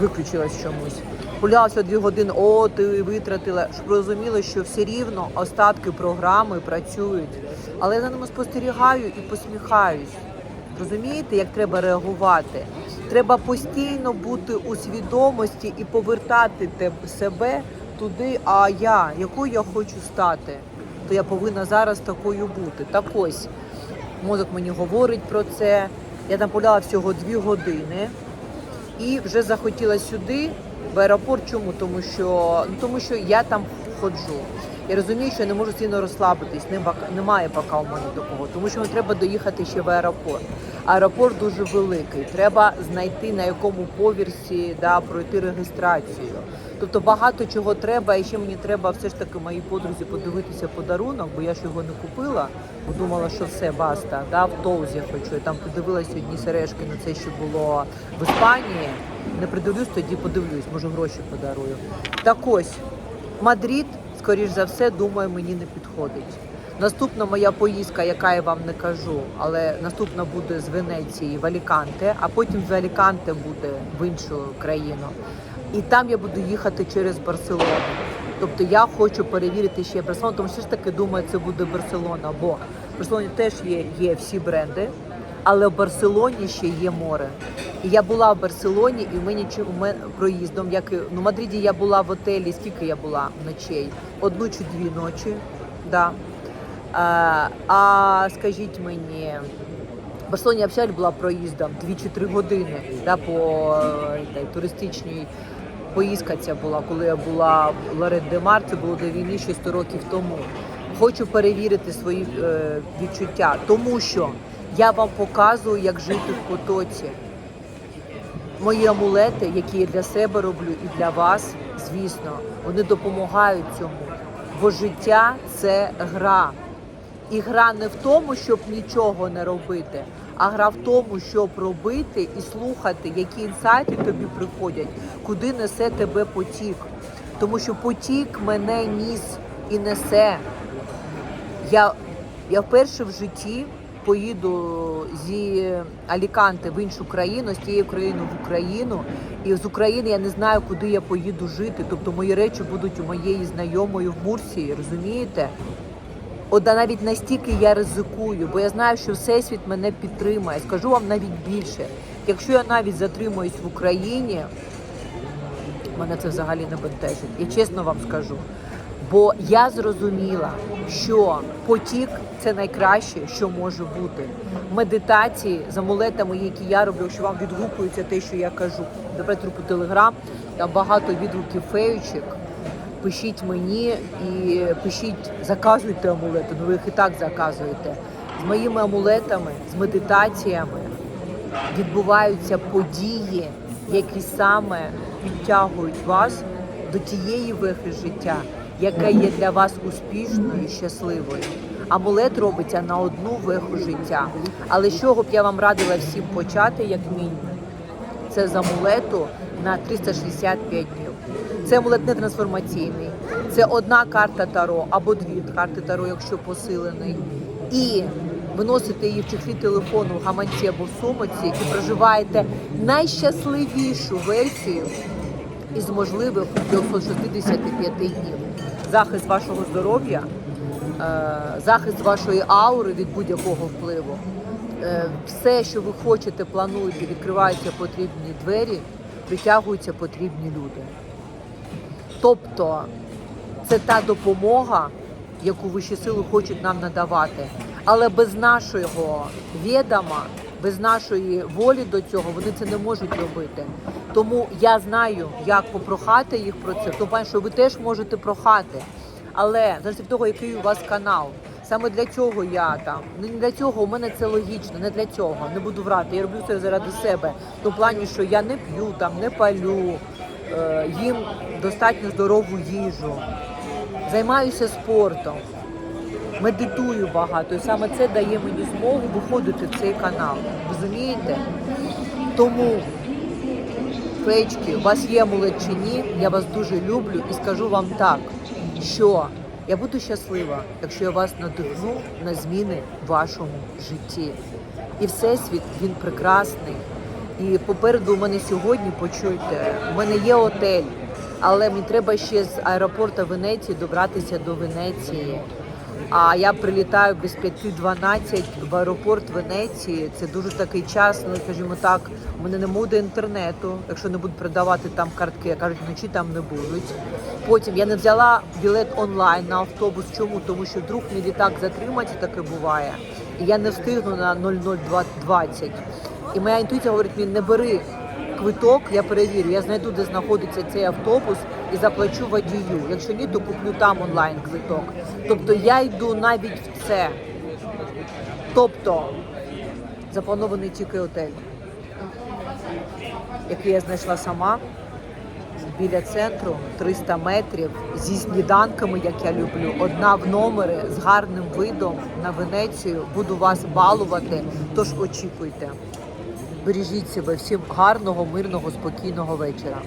виключилась чомусь. Гулялася дві години, о, ти витратила. Щоб розуміли, що все рівно остатки програми працюють. Але я за ними спостерігаю і посміхаюсь. Розумієте, як треба реагувати? Треба постійно бути у свідомості і повертати себе туди, а я, якою я хочу стати, то я повинна зараз такою бути. Так ось мозок мені говорить про це. Я там всього дві години і вже захотіла сюди, в аеропорт. Чому? Тому що, ну, тому що я там ходжу. Я розумію, що я не можу сильно розслабитись. Нема- Немає поки у мене такого, тому що мені треба доїхати ще в аеропорт. Аеропорт дуже великий. Треба знайти на якому поверсі да, пройти реєстрацію. Тобто багато чого треба, і ще мені треба все ж таки моїй подрузі подивитися подарунок, бо я ж його не купила, бо думала, що все, баста, да, в Тоузі я хочу. Я там подивилася одні сережки на це, що було в Іспанії. Не придивлюсь, тоді подивлюсь, може гроші подарую. Так ось, Мадрид, скоріш за все, думаю, мені не підходить. Наступна моя поїздка, яка я вам не кажу, але наступна буде з Венеції в Аліканте, а потім з Аліканте буде в іншу країну. І там я буду їхати через Барселону. Тобто я хочу перевірити ще Барселону, тому що ж таки думаю, це буде Барселона, бо в Барселоні теж є, є всі бренди, але в Барселоні ще є море. І я була в Барселоні, і в мені проїздом, як і ну, в Мадриді я була в готелі. Скільки я була ночей? Одну чи дві ночі. Да. А, а скажіть мені, Барселоні взагалі була проїздом 2 чи 3 години да, по е, туристичній поїздка ця була, коли я була в Лорет де Мар, це було до війни ще 100 років тому. Хочу перевірити свої е, відчуття, тому що я вам показую, як жити в потоці. Мої амулети, які я для себе роблю і для вас, звісно, вони допомагають цьому. Бо життя це гра. І гра не в тому, щоб нічого не робити, а гра в тому, щоб робити і слухати, які інсайти тобі приходять, куди несе тебе потік. Тому що потік мене ніс і несе. Я, я вперше в житті поїду зі Аліканте в іншу країну, з тієї країни в Україну. І з України я не знаю, куди я поїду жити. Тобто мої речі будуть у моєї знайомої в Мурсії, розумієте? От навіть настільки я ризикую, бо я знаю, що всесвіт мене підтримає. Скажу вам навіть більше. Якщо я навіть затримуюсь в Україні, мене це взагалі не бентежить. Я чесно вам скажу. Бо я зрозуміла, що потік це найкраще, що може бути. Медитації з амулетами, які я роблю, що вам відгукується те, що я кажу. Давайте групу Телеграм, там багато відгуків феючок. Пишіть мені і пишіть, заказуйте амулети. Ну ви їх і так заказуєте. З моїми амулетами, з медитаціями відбуваються події, які саме підтягують вас до тієї вехи життя, яка є для вас успішною і щасливою. Амулет робиться на одну веху життя. Але з чого б я вам радила всім почати, як мінімум, це з амулету на 365 днів. Це амулет не трансформаційний. Це одна карта Таро або дві карти Таро, якщо посилений. І ви носите її в чехлі телефону, в гаманці або в сумочці і проживаєте найщасливішу версію із можливих 365 днів. Захист вашого здоров'я, е, захист вашої аури від будь-якого впливу. Е, Все, що ви хочете, плануєте, відкриваються потрібні двері, притягуються потрібні люди. Тобто це та допомога, яку вищі сили хочуть нам надавати. Але без нашого відома, без нашої волі до цього вони це не можуть робити. Тому я знаю, як попрохати їх про це. Тому що ви теж можете прохати. Але залежить того, який у вас канал. Саме для цього я там. Не для цього у мене це логічно, не для цього. Не буду врати. Я роблю це заради себе. В плані, що я не п'ю там, не палю, їм достатньо здорову їжу, займаюся спортом, медитую багато. І саме це дає мені змогу виходити в цей канал. Розумієте? Тому, феєчки, у вас є амулет чи ні, я вас дуже люблю і скажу вам так, що я буду щаслива, якщо я вас надихну на зміни в вашому житті. І всесвіт він прекрасний. І попереду у мене сьогодні, почуйте, у мене є отель, але мені треба ще з аеропорту Венеції добратися до Венеції. А я прилітаю без 5.12 в аеропорт Венеції. Це дуже такий час, ну скажімо так, у мене не буде інтернету, якщо не будуть продавати там картки, кажуть, вночі там не будуть. Потім я не взяла білет онлайн на автобус. Чому? Тому що вдруг мій літак затримається, таке буває. І я не встигну на 0020. І моя інтуїція говорить мені, не бери квиток, я перевірю, я знайду, де знаходиться цей автобус і заплачу водію. Якщо ні, то куплю там онлайн квиток. Тобто я йду навіть в це. Тобто запланований тільки отель, який я знайшла сама біля центру 300 метрів зі сніданками, як я люблю. Одна в номері з гарним видом на Венецію. Буду вас балувати. Тож очікуйте. Бережіть себе всім гарного, мирного, спокійного вечора.